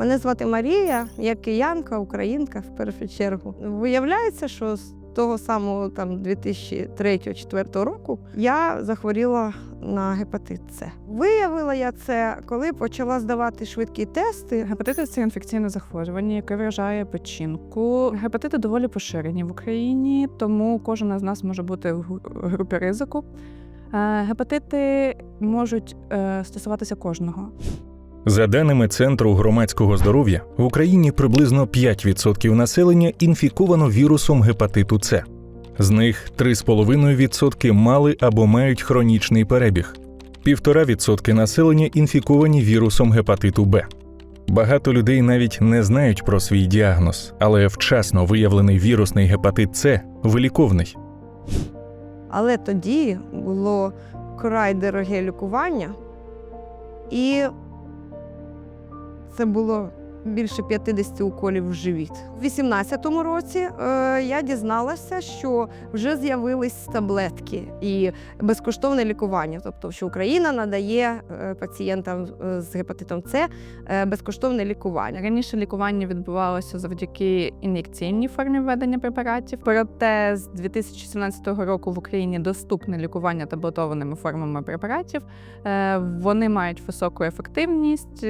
Мене звати Марія, я киянка, українка в першу чергу. Виявляється, що з того самого там 2003-2004 року я захворіла на гепатит С. Виявила я це, коли почала здавати швидкі тести. Гепатит це інфекційне захворювання, яке вражає печінку. Гепатити доволі поширені в Україні, тому кожен з нас може бути в групі ризику. Е, Гепатити можуть е, стосуватися кожного. За даними Центру громадського здоров'я, в Україні приблизно 5% населення інфіковано вірусом гепатиту С. З них 3,5% мали або мають хронічний перебіг, 1,5% населення інфіковані вірусом гепатиту Б. Багато людей навіть не знають про свій діагноз, але вчасно виявлений вірусний гепатит С виліковний. Але тоді було край дороге лікування, і це було більше 50 уколів в живіт. У 2018 році е, я дізналася, що вже з'явились таблетки і безкоштовне лікування. Тобто, що Україна надає е, пацієнтам е, з гепатитом С безкоштовне лікування. Раніше лікування відбувалося завдяки ін'єкційній формі введення препаратів. Проте з 2017 року в Україні доступне лікування таблетованими формами препаратів. Вони мають високу ефективність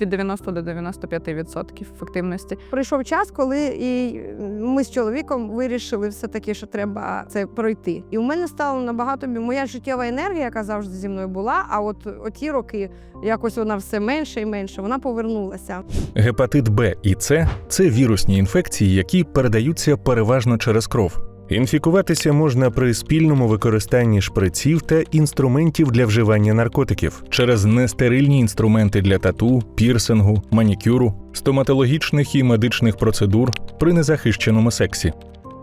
від 90 до 95% ефективності. Прийшов час, коли і ми з чоловіком вирішили все-таки, що треба це пройти. І у мене стало набагато моя життєва енергія, яка завжди зі мною була. А от оті роки якось вона все менше і менше, вона повернулася. Гепатит Б і С це вірусні інфекції, які передаються переважно через кров. Інфікуватися можна при спільному використанні шприців та інструментів для вживання наркотиків через нестерильні інструменти для тату, пірсингу, манікюру, стоматологічних і медичних процедур при незахищеному сексі,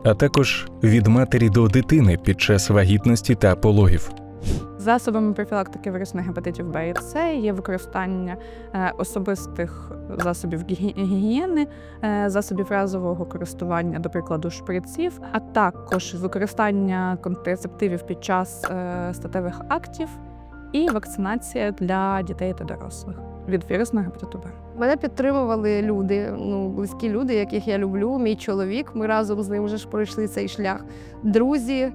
а також від матері до дитини під час вагітності та пологів. Засобами профілактики вірусних гепатитів Б і С є використання е, особистих засобів гігієни, е, засобів разового користування, до прикладу, шприців, а також використання контрацептивів під час е, статевих актів і вакцинація для дітей та дорослих від вірусного гепатиту Б. Мене підтримували люди, ну близькі люди, яких я люблю. Мій чоловік. Ми разом з ним вже ж пройшли цей шлях. Друзі.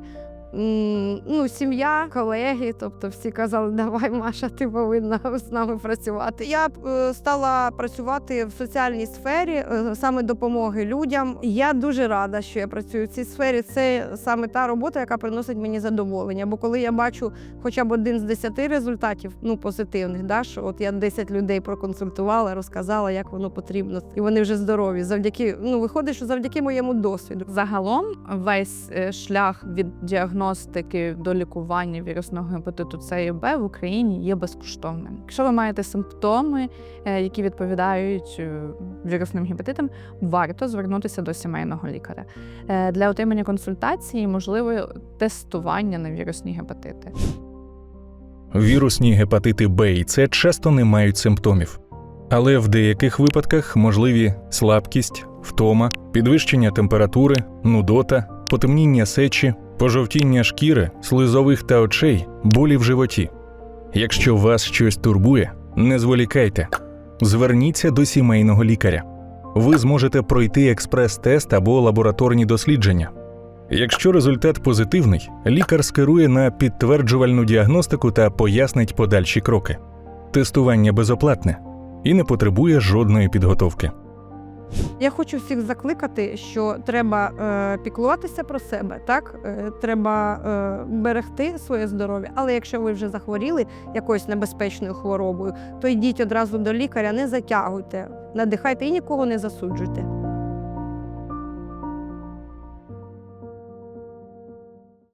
Ну, сім'я, колеги, тобто всі казали, давай, Маша, ти повинна з нами працювати. Я е, стала працювати в соціальній сфері, е, саме допомоги людям. Я дуже рада, що я працюю в цій сфері. Це саме та робота, яка приносить мені задоволення. Бо коли я бачу хоча б один з десяти результатів, ну позитивних, да, що от я 10 людей проконсультувала, розказала, як воно потрібно, і вони вже здорові. Завдяки ну виходить, що завдяки моєму досвіду. Загалом весь е, шлях від діагностики до лікування вірусного гепатиту С і Б в Україні є безкоштовним. Якщо ви маєте симптоми, е, які відповідають е, вірусним гепатитам, варто звернутися до сімейного лікаря. Е, Для отримання консультації можливе тестування на вірусні гепатити. Вірусні гепатити Б і С часто не мають симптомів, але в деяких випадках можливі слабкість, втома, підвищення температури, нудота, потемніння сечі, пожовтіння шкіри, слизових та очей, болі в животі. Якщо вас щось турбує, не зволікайте. Зверніться до сімейного лікаря. Ви зможете пройти експрес-тест або лабораторні дослідження. Якщо результат позитивний, лікар скерує на підтверджувальну діагностику та пояснить подальші кроки. Тестування безоплатне і не потребує жодної підготовки. Я хочу всіх закликати, що треба е, піклуватися про себе, так е, треба е, берегти своє здоров'я. Але якщо ви вже захворіли якоюсь небезпечною хворобою, то йдіть одразу до лікаря, не затягуйте, надихайте і нікого не засуджуйте.